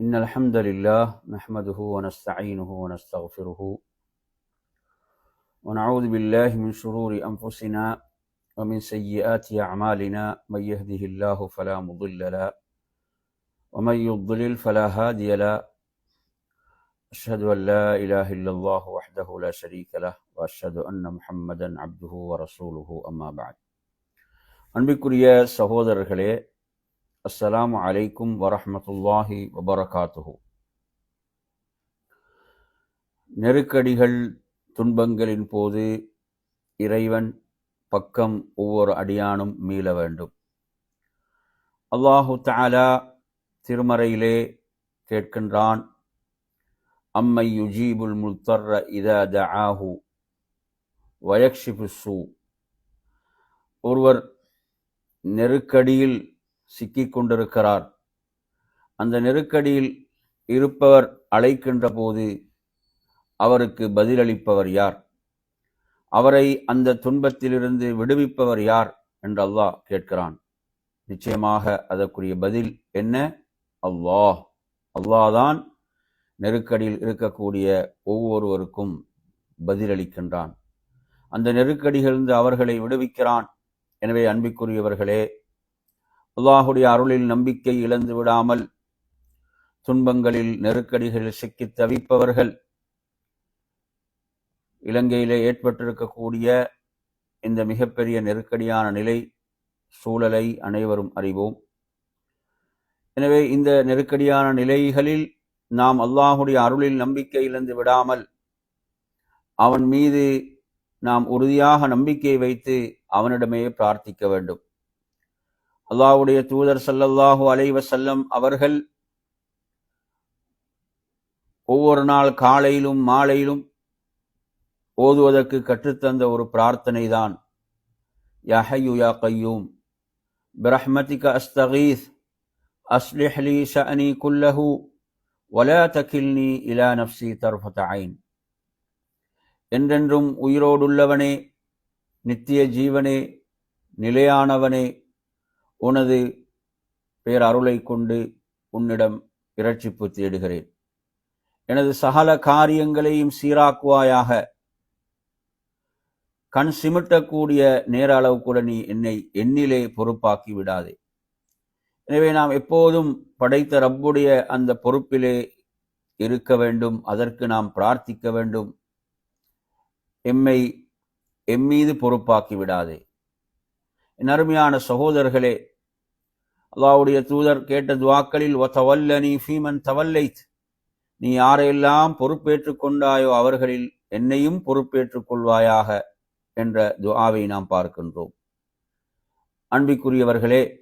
إن الحمد لله نحمده ونستعينه ونستغفره ونعوذ بالله من شرور أنفسنا ومن سيئات أعمالنا من يهده الله فلا مضل له ومن يضلل فلا هادي له أشهد أن لا إله إلا الله وحده لا شريك له وأشهد أن محمدا عبده ورسوله أما بعد. அன்பிற்குரிய சகோதரர்களே அஸ்ஸலாமு அலைக்கும் வரஹ்மத்துல்லாஹி வபரகாத்துஹு. நெருக்கடிகள் துன்பங்களின் போது இறைவன் பக்கம் ஒவ்வொரு அடியானும் மீள வேண்டும். அல்லாஹு தாலா திருமறையிலே கேட்கின்றான் அம்மை யுஜீபுல் முல்தர்ர இதா தஆஹு வயக்ஷிபு ஒருவர் நெருக்கடியில் சிக்கிக் கொண்டிருக்கிறார் அந்த நெருக்கடியில் இருப்பவர் அழைக்கின்ற போது அவருக்கு பதிலளிப்பவர் யார்? அவரை அந்த துன்பத்திலிருந்து விடுவிப்பவர் யார் என்று அல்லாஹ் கேட்கிறான். நிச்சயமாக அதற்குரிய பதில் என்ன? அல்லாஹ். அல்லாதான் நெருக்கடியில் இருக்கக்கூடிய ஒவ்வொருவருக்கும் பதிலளிக்கின்றான். அந்த நெருக்கடியிலிருந்து அவர்களை விடுவிக்கிறான். எனவே அன்பிற்குரியவர்களே அல்லாஹுடைய அருளில் நம்பிக்கை இழந்து விடாமல் துன்பங்களில் நெருக்கடிகளில் சிக்கி தவிப்பவர்கள் இலங்கையிலே ஏற்பட்டிருக்கக்கூடிய இந்த மிகப்பெரிய நெருக்கடியான நிலை சூழலை அனைவரும் அறிவோம். எனவே இந்த நெருக்கடியான நிலைகளில் நாம் அல்லாஹுடைய அருளில் நம்பிக்கை இழந்து விடாமல் அவன் மீது நாம் உறுதியாக நம்பிக்கை வைத்து அவனிடமே பிரார்த்திக்க வேண்டும். அல்லாவுடைய தூதர் சல்லல்லாஹு அலைஹி வஸல்லம் அவர்கள் ஒவ்வொரு நாள் காலையிலும் மாலையிலும் ஓதுவதற்கு கற்றுத்தந்த ஒரு பிரார்த்தனை தான் யா யா கையூம் பிரஹ்மதிக அஸ்தகீஸ் அஸ்லிஹ் ஷஅனி குல்லஹு வலா தகில்னி இலா நப்சி தர்ஃபத ஐன். என்றென்றும் உயிரோடுள்ளவனே நித்திய ஜீவனே நிலையானவனே உனது பேரருளை கொண்டு உன்னிடம் இரட்சிப்பு தேடுகிறேன். எனது சகல காரியங்களையும் சீராக்குவாயாக. கண் சிமிட்டக்கூடிய நேர அளவு கூட நீ என்னை எண்ணிலே பொறுப்பாக்கி விடாதே. எனவே நாம் எப்போதும் படைத்த ரப்புடைய அந்த பொறுப்பிலே இருக்க வேண்டும் அதற்கு நாம் பிரார்த்திக்க வேண்டும். எம்மை எம்மீது பொறுப்பாக்கி விடாதே. என் அருமையான சகோதரர்களே அல்லாவுடைய தூதர் கேட்ட துவாக்களில் ஒத்தவல்லனி ஃபீமன் தவல்லைத். நீ யாரையெல்லாம் பொறுப்பேற்று கொண்டாயோ அவர்களில் என்னையும் பொறுப்பேற்றுக் கொள்வாயாக என்ற துவாவை நாம் பார்க்கின்றோம். அன்பிக்குரியவர்களே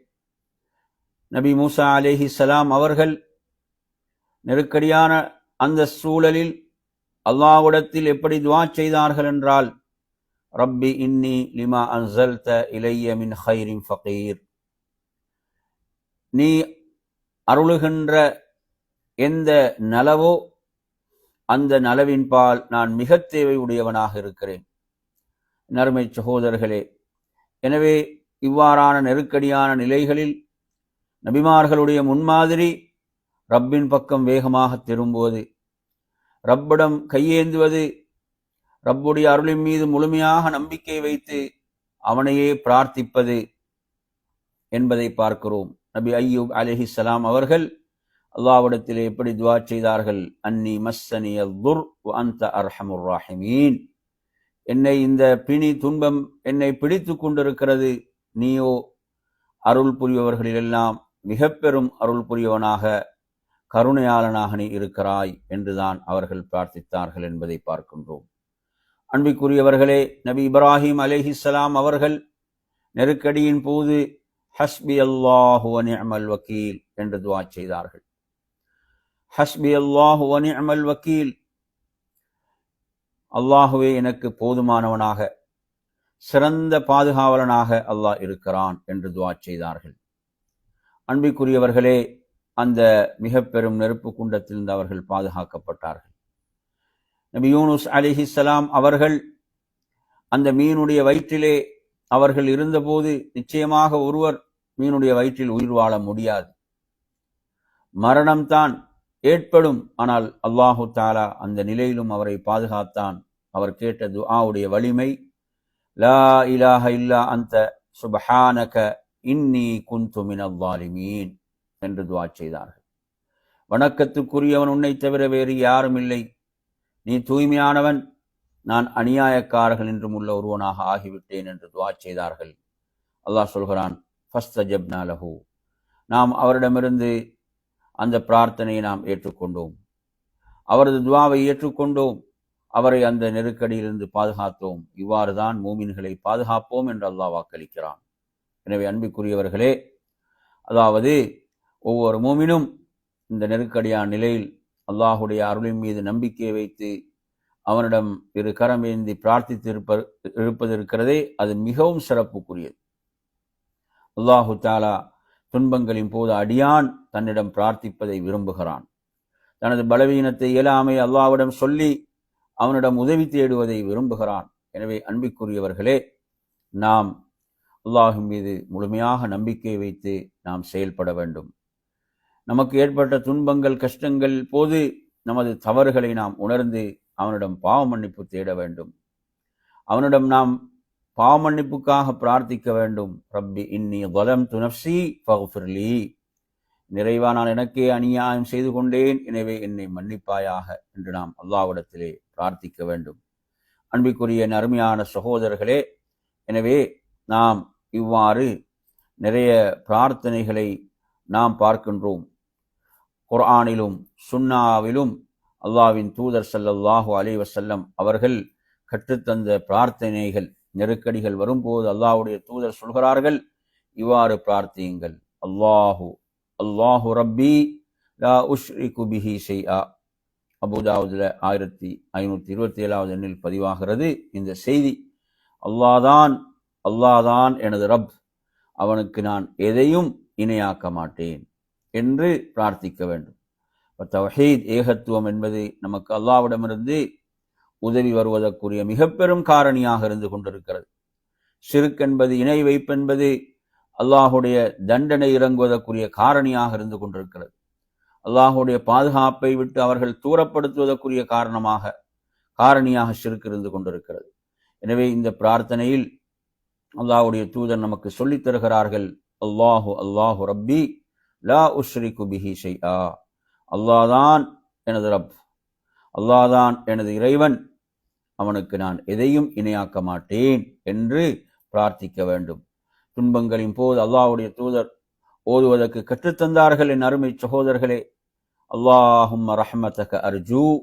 நபி மூசா அலேஹி சலாம் அவர்கள் நெருக்கடியான அந்த சூழலில் அல்லாவிடத்தில் எப்படி துவா செய்தார்கள் என்றால் ரப்பி இன்னி லிமா அன்சல்த இலைய மின் ஹைரின் ஃபகீர். நீ அருளுகின்ற எந்த நலவோ அந்த நலவின்பால் நான் மிக தேவை உடையவனாக இருக்கிறேன். நறுமை சகோதரர்களே எனவே இவ்வாறான நெருக்கடியான நிலைகளில் நபிமார்களுடைய முன்மாதிரி ரப்பின் பக்கம் வேகமாக திரும்புவது ரப்பிடம் கையேந்துவது ரப்புடைய அருளின் மீது முழுமையாக நம்பிக்கை வைத்து அவனையே பிரார்த்திப்பது என்பதை பார்க்கிறோம். நபி ஐயூப் அலிஹிஸ்லாம் அவர்கள் அல்லாவிடத்திலே எப்படி துவா செய்தார்கள்? அன்னி மஸ்ஸனி துர் அந்த அர்ஹமுர் ராஹிமீன். என்னை இந்த பிணி துன்பம் என்னை பிடித்து கொண்டிருக்கிறது. நீயோ அருள் புரியவர்களிலெல்லாம் மிக பெரும் அருள் புரியவனாக கருணையாளனாக நீ இருக்கிறாய் என்றுதான் அவர்கள் பிரார்த்தித்தார்கள் என்பதை பார்க்கின்றோம். அன்பிற்குரியவர்களே நபி இப்ராஹிம் அலேஹிஸ்லாம் அவர்கள் நெருக்கடியின் போது ஹஸ்பி அல்லாஹு அமல் வக்கீல் என்று துவா செய்தார்கள். ஹஸ்பி அல்லாஹு அமல் வக்கீல் அல்லாஹுவே எனக்கு போதுமானவனாக சிறந்த பாதுகாவலனாக அல்லாஹ் இருக்கிறான் என்று துவா செய்தார்கள். அன்பிற்குரியவர்களே அந்த மிக பெரும் நெருப்பு குண்டத்திலிருந்து அவர்கள் பாதுகாக்கப்பட்டார்கள். நபி யூனுஸ் அலிஹிஸ்லாம் அவர்கள் அந்த மீனுடைய வயிற்றிலே அவர்கள் இருந்தபோது நிச்சயமாக ஒருவர் மீனுடைய வயிற்றில் உயிர் வாழ முடியாது. மரணம்தான் ஏற்படும். ஆனால் அல்லாஹு தாலா அந்த நிலையிலும் அவரை பாதுகாத்தான். அவர் கேட்ட துஆவுடைய வலிமை லா இலாஹ இல்லா அந்த சுபஹானக இன்னி குந்து மினவாலிமீன் என்று துவா செய்தார்கள். வணக்கத்துக்குரியவன் உன்னை தவிர வேறு யாரும் இல்லை. நீ தூய்மையானவன் நான் அநியாயக்காரர்கள் என்றும் உள்ள ஒருவனாக ஆகிவிட்டேன் என்று துவா செய்தார்கள். அல்லாஹ் சொல்கிறான் ஃபஸ்தஜப்னா லஹு. நாம் அவரிடமிருந்து அந்த பிரார்த்தனையை நாம் ஏற்றுக்கொண்டோம். அவரது துவாவை ஏற்றுக்கொண்டோம். அவரை அந்த நெருக்கடியிலிருந்து பாதுகாத்தோம். இவ்வாறு தான் மூமின்களை பாதுகாப்போம் என்று அல்லாஹ் வாக்களிக்கிறான். எனவே அன்புக்குரியவர்களே அதாவது ஒவ்வொரு மூமினும் இந்த நெருக்கடியான நிலையில் அல்லாஹுடைய அருளின் மீது நம்பிக்கை வைத்து அவனிடம் இரு கரம் ஏந்தி பிரார்த்தித்திருப்ப இருப்பதிருக்கிறதே அது மிகவும் சிறப்புக்குரியது. அல்லாஹு தாலா துன்பங்களின் போது அடியான் தன்னிடம் பிரார்த்திப்பதை விரும்புகிறான். தனது பலவீனத்தை இயலாமை அல்லாவிடம் சொல்லி அவனிடம் உதவி தேடுவதை விரும்புகிறான். எனவே அன்பிற்குரியவர்களே நாம் அல்லாஹின் மீது முழுமையாக நம்பிக்கை வைத்து நாம் செயல்பட வேண்டும். நமக்கு ஏற்பட்ட துன்பங்கள் கஷ்டங்கள் போது நமது தவறுகளை நாம் உணர்ந்து அவனிடம் பாவ மன்னிப்பு தேட வேண்டும். அவனிடம் நாம் பாவ மன்னிப்புக்காக பிரார்த்திக்க வேண்டும். ரப்பி இன்னி வலம் துனப்சி ஃபஃபிர்லி நிறைவா நான் எனக்கே அநியாயம் செய்து கொண்டேன். எனவே என்னை மன்னிப்பாயாக என்று நாம் அல்லாவிடத்திலே பிரார்த்திக்க வேண்டும். அன்பிற்குரிய அருமையான சகோதரர்களே எனவே நாம் இவ்வாறு நிறைய பிரார்த்தனைகளை நாம் பார்க்கின்றோம். குர்ஆனிலும் சுன்னாவிலும் அல்லாவின் தூதர் சல்லல்லாஹு அலி வசல்லம் அவர்கள் கற்றுத்தந்த பிரார்த்தனைகள் நெருக்கடிகள் வரும்போது அல்லாஹுடைய தூதர் சொல்கிறார்கள் இவ்வாறு பிரார்த்தியுங்கள். அல்லாஹு அல்லாஹு ரப்பி லா உஷ்ரிகு பிஹி செய்யா அபுதாவுதுல ஆயிரத்தி ஐநூற்றி இருபத்தி ஏழாவது எண்ணில் பதிவாகிறது இந்த செய்தி. அல்லாதான் அல்லாதான் எனது ரப். அவனுக்கு நான் எதையும் இணையாக்க மாட்டேன். என்று பிரார்த்திக்க வேண்டும். தவஹீத் ஏகத்துவம் என்பது நமக்கு அல்லாவிடமிருந்து உதவி வருவதற்குரிய மிக பெரும் காரணியாக இருந்து கொண்டிருக்கிறது. சிறுக் என்பது இணை வைப்பென்பது அல்லாஹுடைய தண்டனை இறங்குவதற்குரிய காரணியாக இருந்து கொண்டிருக்கிறது. அல்லாஹுடைய பாதுகாப்பை விட்டு அவர்கள் தூரப்படுத்துவதற்குரிய காரணமாக காரணியாக சிறுக்கு இருந்து கொண்டிருக்கிறது. எனவே இந்த பிரார்த்தனையில் அல்லாஹுடைய தூதர் நமக்கு சொல்லித் தருகிறார்கள் அல்லாஹு அல்லாஹு ரப்பி லா உஷ்ரி குபிஹி ஷைஆ. அல்லாதான் எனது ரப். அல்லாதான் எனது இறைவன். அவனுக்கு நான் எதையும் இணையாக்க மாட்டேன் என்று பிரார்த்திக்க வேண்டும். துன்பங்களின் போது அல்லாஹுடைய தூதர் ஓதுவதற்கு கற்றுத்தந்தார்கள் என் அருமை சகோதரர்களே. அல்லாஹும் ரஹமத்தக அர்ஜூ.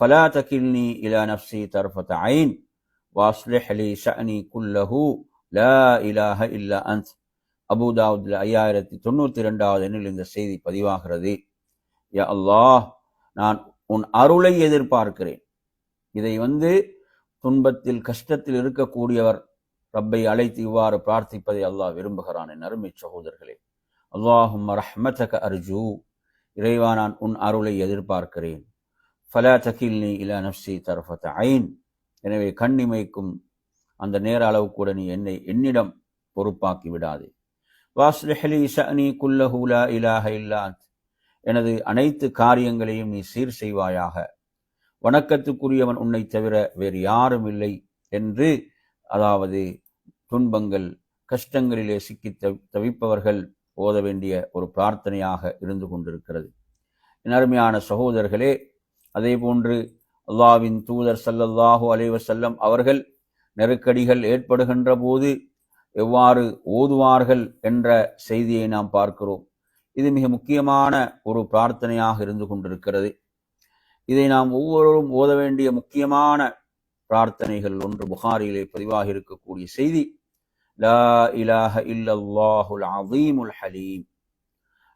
ஃபலா தகில்னி இலா நஃப்சி தர்ஃபத் ஐன். வாஸ்லிஹ் லி ஷனி குல்லஹு. லா இலாஹ இல்லா அன்த். அபுதாவுதில் ஐயாயிரத்தி தொண்ணூத்தி ரெண்டாவது எண்ணில் இந்த செய்தி பதிவாகிறது. யா அல்லாஹ் நான் உன் அருளை எதிர்பார்க்கிறேன். இதை வந்து துன்பத்தில் கஷ்டத்தில் இருக்கக்கூடியவர் ரப்பை அழைத்து இவ்வாறு பிரார்த்திப்பதை அல்லாஹ் விரும்புகிறான் என் அருமை சகோதரர்களே. அல்லாஹும் ரஹ்மதக அர்ஜூ இறைவா நான் உன் அருளை எதிர்பார்க்கிறேன். ஃபலா தகில்னி இலா நப்சி தர்ஃபத ஐன். எனவே கண்ணிமைக்கும் அந்த நேர அளவு கூட நீ என்னை என்னிடம் பொறுப்பாக்கி விடாதே. வாஸ்லிஹலி சனி குல்லஹூலா இலாஹ இல்லாத் எனது அனைத்து காரியங்களையும் நீ சீர் செய்வாயாக. வணக்கத்துக்குரியவன் உன்னை தவிர வேறு யாரும் இல்லை என்று அதாவது துன்பங்கள் கஷ்டங்களிலே சிக்கி தவி- தவிப்பவர்கள் ஓத வேண்டிய ஒரு பிரார்த்தனையாக இருந்து கொண்டிருக்கிறது. என் அருமையான சகோதரர்களே அதே போன்று அல்லாவின் தூதர் சல்லல்லாஹு அலைவசல்லம் அவர்கள் நெருக்கடிகள் ஏற்படுகின்ற போது எவ்வாறு ஓதுவார்கள் என்ற செய்தியை நாம் பார்க்கிறோம். இது மிக முக்கியமான ஒரு பிரார்த்தனையாக இருந்து கொண்டிருக்கிறது. இதை நாம் ஒவ்வொருவரும் ஓத வேண்டிய முக்கியமான பிரார்த்தனைகள் ஒன்று புகாரியிலே பதிவாக இருக்கக்கூடிய செய்தி. லா இலாஹ இல்லல்லாஹுல் அதீமுல் ஹலீம்.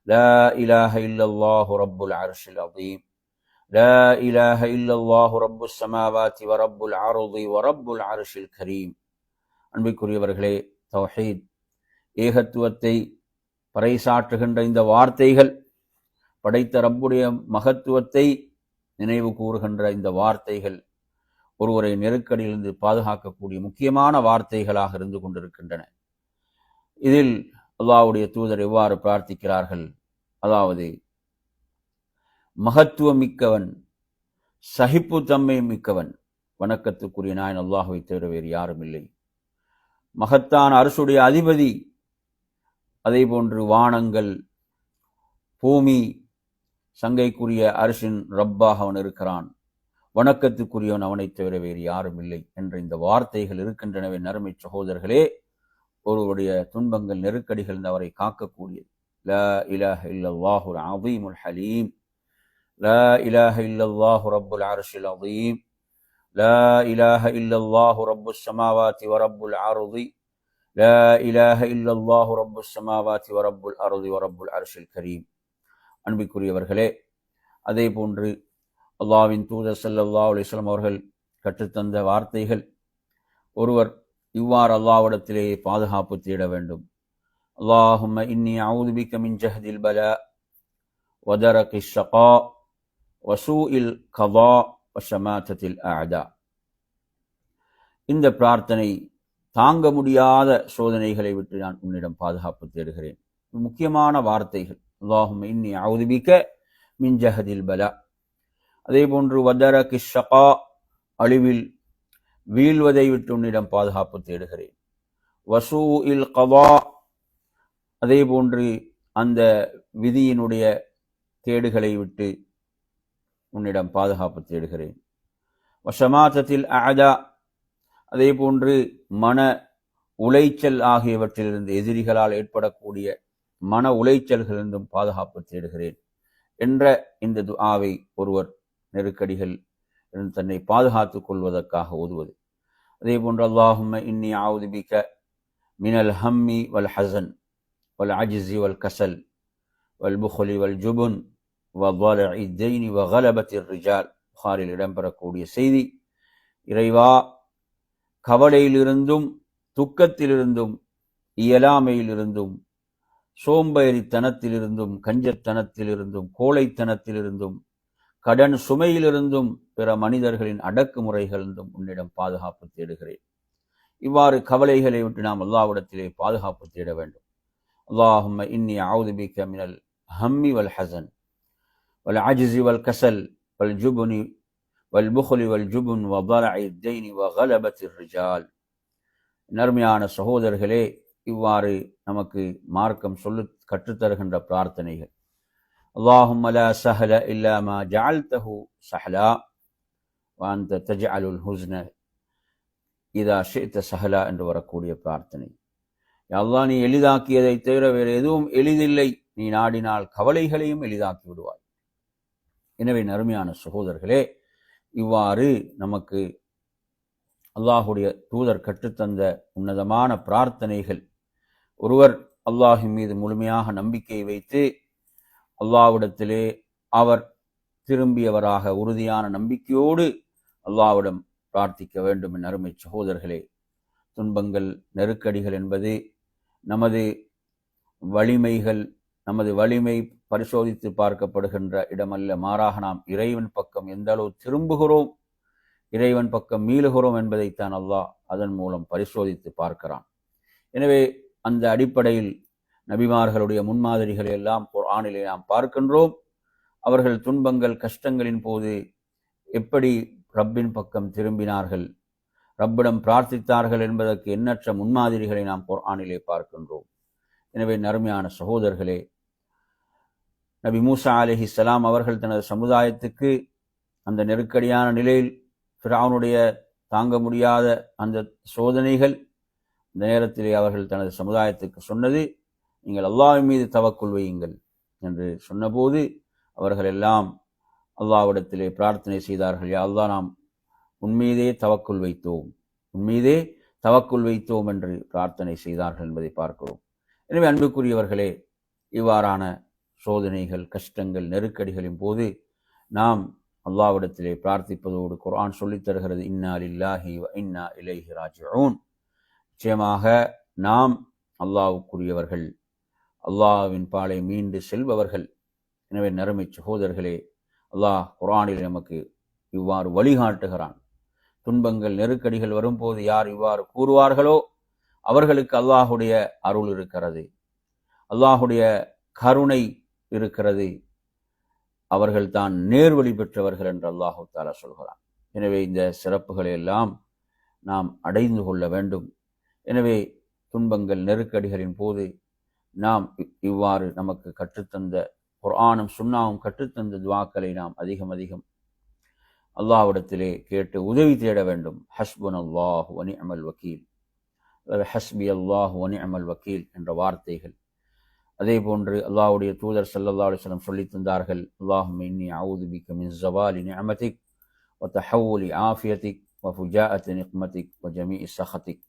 லா இலாஹ இல்லல்லாஹு ரப்புல் அர்ஷில் அதீம் லா இலாஹ இல்லல்லாஹு ரப்பு சமாவாத்தி வரப்புல் அருதி வரப்புல் அர்ஷில் கரீம். அன்பிற்குரியவர்களே தௌஹீத். ஏகத்துவத்தை பறைசாற்றுகின்ற இந்த வார்த்தைகள் படைத்த ரப்புடைய மகத்துவத்தை நினைவு கூறுகின்ற இந்த வார்த்தைகள் ஒருவரை நெருக்கடியிலிருந்து பாதுகாக்கக்கூடிய முக்கியமான வார்த்தைகளாக இருந்து கொண்டிருக்கின்றன. இதில் அல்லாஹ்வுடைய தூதர் எவ்வாறு பிரார்த்திக்கிறார்கள்? அதாவது மகத்துவம் மிக்கவன் சகிப்புத்தன்மை மிக்கவன். வணக்கத்துக்குரிய நாயன் அல்லாஹுவை தவிர வேறு யாரும் இல்லை. மகத்தான் அரசுடைய அதிபதி. அதே போன்று வானங்கள் பூமி சங்கைக்குரிய அரசின் ரப்பாக அவன் இருக்கிறான். வணக்கத்துக்குரியவன் அவனைத் தவிர வேறு யாரும் இல்லை என்ற இந்த வார்த்தைகள் இருக்கின்றனவே நறுமை சகோதரர்களே. ஒருவருடைய துன்பங்கள் நெருக்கடிகள் அவரை காக்கக்கூடியது. ல இலாஹ இல்லல்லாஹுல் அவீமுல் ஹலீம் ல இலஹ இல்லல்லாஹு ரப்புல் அரசில் அவீம் لا إله إلا الله رب السماوات ورب العرض لا إله إلا الله رب السماوات ورب الأرض ورب العرش الكريم அன்பிற்குரியவர்களே அதே போன்று அல்லாவின் தூதர் ஸல்லல்லாஹு அலைஹி வஸல்லம் அவர்கள் கற்றுத்தந்த வார்த்தைகள் ஒருவர் இவ்வாறு அல்லாவிடத்திலே பாதுகாப்பு தேட வேண்டும் اللهم إني أعوذ بك من جهد البلاء ودرك الشقاء وسوء القضاء ஷமாத்தத்தில் அழதா இந்த பிரார்த்தனை தாங்க முடியாத சோதனைகளை விட்டு நான் உன்னிடம் பாதுகாப்பு தேடுகிறேன். முக்கியமான வார்த்தைகள். அல்லாஹும் இன்னி அவுதுபிக்க மிஞ்சஹதில் பலா. அதே போன்று வதர கிஷகா அழிவில் வீழ்வதை விட்டு உன்னிடம் பாதுகாப்பு தேடுகிறேன். வசூ இல் கவா அதே போன்று அந்த விதியினுடைய கேடுகளை விட்டு உன்னிடம் பாதுகாப்பு தேடுகிறேன். வசமாத்தத்தில் அகதா அதே போன்று மன உளைச்சல் ஆகியவற்றிலிருந்து எதிரிகளால் ஏற்படக்கூடிய மன உளைச்சல்களிலிருந்தும் பாதுகாப்பு தேடுகிறேன் என்ற இந்த துஆவை ஒருவர் நெருக்கடிகள் தன்னை பாதுகாத்து கொள்வதற்காக ஓதுவது. அதே போன்று அல்லாஹும் இன்னி ஆவுதுபிக்க மினல் ஹம்மி வல் ஹசன் வல் அஜிசி வல் கசல் வல் புஹலி வல் ஜுபுன் வல் இத்தைனி வகலபத்திர் ரிஜால் புகாரில் இடம்பெறக்கூடிய செய்தி இறைவா கவலையிலிருந்தும் துக்கத்திலிருந்தும் இயலாமையிலிருந்தும் சோம்பேறித்தனத்திலிருந்தும் கஞ்சத்தனத்திலிருந்தும் கோழைத்தனத்திலிருந்தும் கடன் சுமையிலிருந்தும் பிற மனிதர்களின் அடக்குமுறைகளிலிருந்தும் உன்னிடம் பாதுகாப்பு தேடுகிறேன். இவ்வாறு கவலைகளை விட்டு நாம் அல்லாவிடத்திலே பாதுகாப்பு தேட வேண்டும். அல்லாஹும் இன்னி ஆவுதுபிக்க மினல் ஹம்மி வல் ஹசன். வல் அஜிசி வல் கசல் வல் ஜுபுனி வல் புஹலி வல் ஜுபுன் வபலஇ தைனி வகலபத்திர் ரிஜால் நர்மையான சகோதரர்களே இவ்வாறு நமக்கு மார்க்கம் சொல்லு கற்றுத்தருகின்ற பிரார்த்தனைகள் اللهم لا سهل إلا ما جعلته سهلا وأنت تجعل الحزن إذا شئت سهلا என்று வரக்கூடிய பிரார்த்தனை அல்லாஹ் நீ எளிதாக்கியதை தவிர வேறு எதுவும் எளிதில்லை நீ நாடினால் கவலைகளையும் எளிதாக்கி விடுவாய் எனவே நறுமையான சகோதரர்களே இவ்வாறு நமக்கு அல்லாஹுடைய தூதர் கற்றுத்தந்த உன்னதமான பிரார்த்தனைகள். ஒருவர் அல்லாஹின் மீது முழுமையாக நம்பிக்கை வைத்து அல்லாவிடத்திலே அவர் திரும்பியவராக உறுதியான நம்பிக்கையோடு அல்லாவிடம் பிரார்த்திக்க வேண்டும் என் அருமை சகோதரர்களே. துன்பங்கள் நெருக்கடிகள் என்பது நமது வலிமைகள் நமது வலிமை பரிசோதித்து பார்க்கப்படுகின்ற இடமல்ல. மாறாக நாம் இறைவன் பக்கம் எந்த அளவு திரும்புகிறோம் இறைவன் பக்கம் மீளுகிறோம் என்பதைத்தான் அல்லாஹ் அதன் மூலம் பரிசோதித்து பார்க்கிறான். எனவே அந்த அடிப்படையில் நபிமார்களுடைய முன்மாதிரிகளை எல்லாம் ஆணிலே நாம் பார்க்கின்றோம். அவர்கள் துன்பங்கள் கஷ்டங்களின் போது எப்படி ரப்பின் பக்கம் திரும்பினார்கள் ரப்பிடம் பிரார்த்தித்தார்கள் என்பதற்கு எண்ணற்ற முன்மாதிரிகளை நாம் ஆணிலே பார்க்கின்றோம். எனவே நறுமையான சகோதரர்களே நபி மூசா அலிஹி சலாம் அவர்கள் தனது சமுதாயத்துக்கு அந்த நெருக்கடியான நிலையில் ஃபிராவுனுடைய தாங்க முடியாத அந்த சோதனைகள் இந்த நேரத்திலே அவர்கள் தனது சமுதாயத்துக்கு சொன்னது நீங்கள் அல்லாஹ் மீது தவக்குள் வையுங்கள் என்று சொன்னபோது அவர்கள் எல்லாம் அல்லாவிடத்திலே பிரார்த்தனை செய்தார்கள் யா அல்லாஹ் நாம் உன்மீதே தவக்குள் வைத்தோம் உன்மீதே தவக்குள் வைத்தோம் என்று பிரார்த்தனை செய்தார்கள் என்பதை பார்க்கிறோம். எனவே அன்புக்குரியவர்களே இவ்வாறான சோதனைகள் கஷ்டங்கள் நெருக்கடிகளின் போது நாம் அல்லாவிடத்திலே பிரார்த்திப்பதோடு குரான் சொல்லித் தருகிறது இன்னா இல்லாஹி இன்னா இலைஹி ராஜிஊன். நிச்சயமாக நாம் அல்லாவுக்குரியவர்கள் அல்லாஹ்வின் பாலை மீண்டு செல்பவர்கள். எனவே நறுமை சகோதரர்களே அல்லாஹ் குரானில் நமக்கு இவ்வாறு வழிகாட்டுகிறான். துன்பங்கள் நெருக்கடிகள் வரும்போது யார் இவ்வாறு கூறுவார்களோ அவர்களுக்கு அல்லாஹுடைய அருள் இருக்கிறது. அல்லாஹுடைய கருணை இருக்கிறது அவர்கள் தான் நேர்வழி பெற்றவர்கள் என்று அல்லாஹு தாலா சொல்கிறான். எனவே இந்த சிறப்புகளை எல்லாம் நாம் அடைந்து கொள்ள வேண்டும். எனவே துன்பங்கள் நெருக்கடிகளின் போது நாம் இவ்வாறு நமக்கு கற்றுத்தந்த குர்ஆனும் சுண்ணாவும் கற்றுத்தந்த துவாக்களை நாம் அதிகம் அதிகம் அல்லாஹ்விடத்திலே கேட்டு உதவி தேட வேண்டும். ஹஸ்புன் அல்லாஹ் வனி அமல் வக்கீல். அல்லது ஹஸ்பி அல்லாஹ் வனி அமல் வக்கீல் என்ற வார்த்தைகள் அதே போன்று அல்லாஹுடைய தூதர் சல்லா அலிஸ்லம் சொல்லி தந்தார்கள் அல்லாஹும் இன்னி அவுதுபிக்க மின் ஜவாலி நியமதிக் ஒத்தஹவுலி ஆஃபியத்திக் வஃபுஜாஅத் நிக்மதிக் வஜமி இசஹத்திக்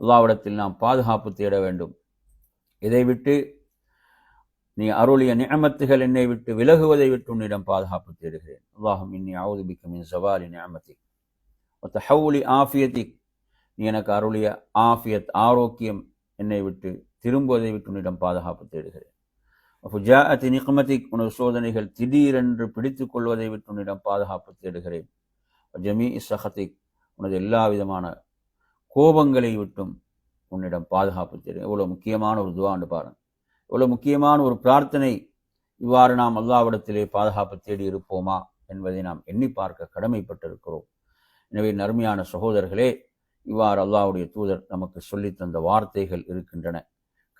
அல்லாவிடத்தில் நாம் பாதுகாப்பு தேட வேண்டும். இதை விட்டு நீ அருளிய நியமத்துகள் என்னை விட்டு விலகுவதை விட்டு உன்னிடம் பாதுகாப்பு தேடுகிறேன். அல்லாஹும் இன்னி ஆவுது அவுதுபிக்க மின் ஜவாலி நியமதிக் ஒத்தஹவுலி ஆஃபியத்திக் நீ எனக்கு அருளிய ஆஃபியத் ஆரோக்கியம் என்னை விட்டு திரும்புவதை விட்டு உன்னிடம் பாதுகாப்பு தேடுகிறேன். ஃபுஜாஅத்தி நிக்மதி உனது சோதனைகள் திடீரென்று பிடித்து கொள்வதை விட்டு உன்னிடம் பாதுகாப்பு தேடுகிறேன். ஜமி சஹத்திக் உனது எல்லா விதமான கோபங்களை விட்டும் உன்னிடம் பாதுகாப்பு தேடுகிறேன். எவ்வளோ முக்கியமான ஒரு துவாண்டு பாருங்க. எவ்வளோ முக்கியமான ஒரு பிரார்த்தனை. இவ்வாறு நாம் அல்லாவிடத்திலே பாதுகாப்பு தேடி இருப்போமா என்பதை நாம் எண்ணி பார்க்க கடமைப்பட்டிருக்கிறோம். எனவே நர்மையான சகோதரர்களே இவ்வாறு அல்லாவுடைய தூதர் நமக்கு சொல்லித்தந்த வார்த்தைகள் இருக்கின்றன.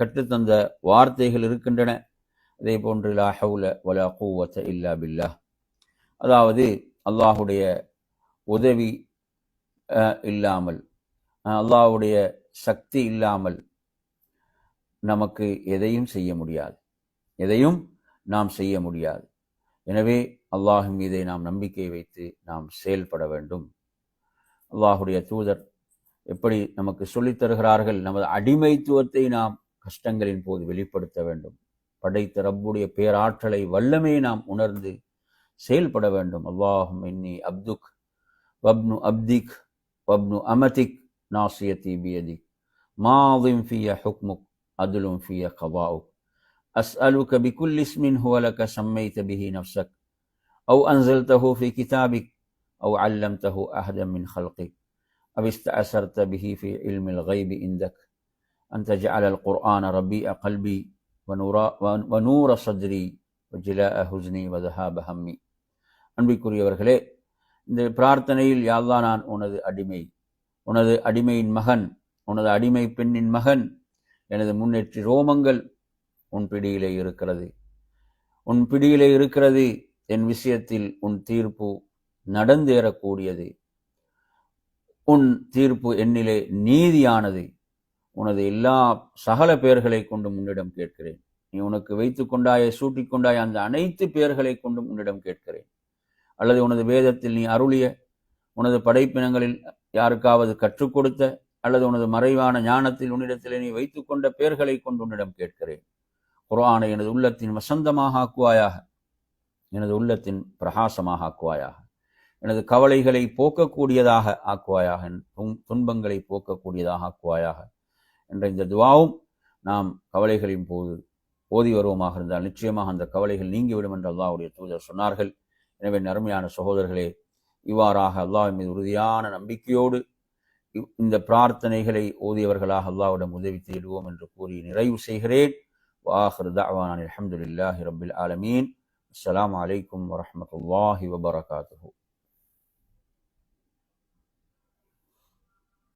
கற்றுத்தந்த வார்த்தைகள் இருக்கின்றன. அதே போன்று லா ஹவுல வலா கூவத்த இல்லா பில்லா அதாவது அல்லாஹுடைய உதவி இல்லாமல் அல்லாஹுடைய சக்தி இல்லாமல் நமக்கு எதையும் செய்ய முடியாது. எதையும் நாம் செய்ய முடியாது. எனவே அல்லாஹ் மீதை நாம் நம்பிக்கை வைத்து நாம் செயல்பட வேண்டும். அல்லாஹுடைய தூதர் எப்படி நமக்கு சொல்லித் தருகிறார்கள் நமது அடிமைத்துவத்தை நாம் கஷ்டங்களின் போது வெளிப்படுத்த வேண்டும் படைத்த ரப்புடைய பேராற்றலை வல்லமே நாம் உணர்ந்து செயல்பட வேண்டும் அல்லாஹும் இன்னி அப்துக் வப்னு அப்திக் வப்னு அமதிக் நாசியத்தி பியதிக் மாதிம் ஃபிய ஹுக்முக் அதுலும் ஃபிய கபாவுக் أسألك بكل اسم هو لك سميت به نفسك أو أنزلته في كتابك أو علمته أحدا من خلقك أو استأثرت به في علم الغيب عندك أن تجعل القرآن ربيع قلبي ونور, ونور صدري وجلاء حزني وذهاب همي அன்பிற்குரியவர்களே இந்த பிரார்த்தனையில் யாழ்லா நான் உனது அடிமை உனது அடிமையின் மகன் உனது அடிமை பெண்ணின் மகன் எனது முன்னேற்றி ரோமங்கள் உன் பிடியிலே இருக்கிறது உன் பிடியிலே இருக்கிறது என் விஷயத்தில் உன் தீர்ப்பு நடந்தேறக்கூடியது உன் தீர்ப்பு என்னிலே நீதியானது. உனது எல்லா சகல பெயர்களை கொண்டு உன்னிடம் கேட்கிறேன். நீ உனக்கு வைத்துக் கொண்டாயே சூட்டிக் கொண்டாய் அந்த அனைத்து பெயர்களை கொண்டும் உன்னிடம் கேட்கிறேன். அல்லது உனது வேதத்தில் நீ அருளிய உனது படைப்பினங்களில் யாருக்காவது கற்றுக் கொடுத்த அல்லது உனது மறைவான ஞானத்தில் உன்னிடத்தில் நீ வைத்துக் கொண்ட பெயர்களை கொண்டு உன்னிடம் கேட்கிறேன். குரானை எனது உள்ளத்தின் வசந்தமாக ஆக்குவாயாக எனது உள்ளத்தின் பிரகாசமாக ஆக்குவாயாக. எனது கவலைகளை போக்கக்கூடியதாக ஆக்குவாயாக துன்பங்களை போக்கக்கூடியதாக ஆக்குவாயாக என்ற இந்த துவாவும் நாம் கவலைகளின் போது ஓதி வருவோமாக இருந்தால் நிச்சயமாக அந்த கவலைகள் நீங்கிவிடும் என்று அல்லாவுடைய தூதர் சொன்னார்கள். எனவே நறுமையான சகோதரர்களே இவ்வாறாக அல்லாவின் மீது உறுதியான நம்பிக்கையோடு இந்த பிரார்த்தனைகளை ஓதியவர்களாக அல்லாவிடம் உதவி தேடுவோம் என்று கூறி நிறைவு செய்கிறேன். வாஹர் தாவான் அலமதுல்லாஹி ரபில் ஆலமீன். அஸ்லாம் வலைக்கம் வரமத்துல வபரகாத்து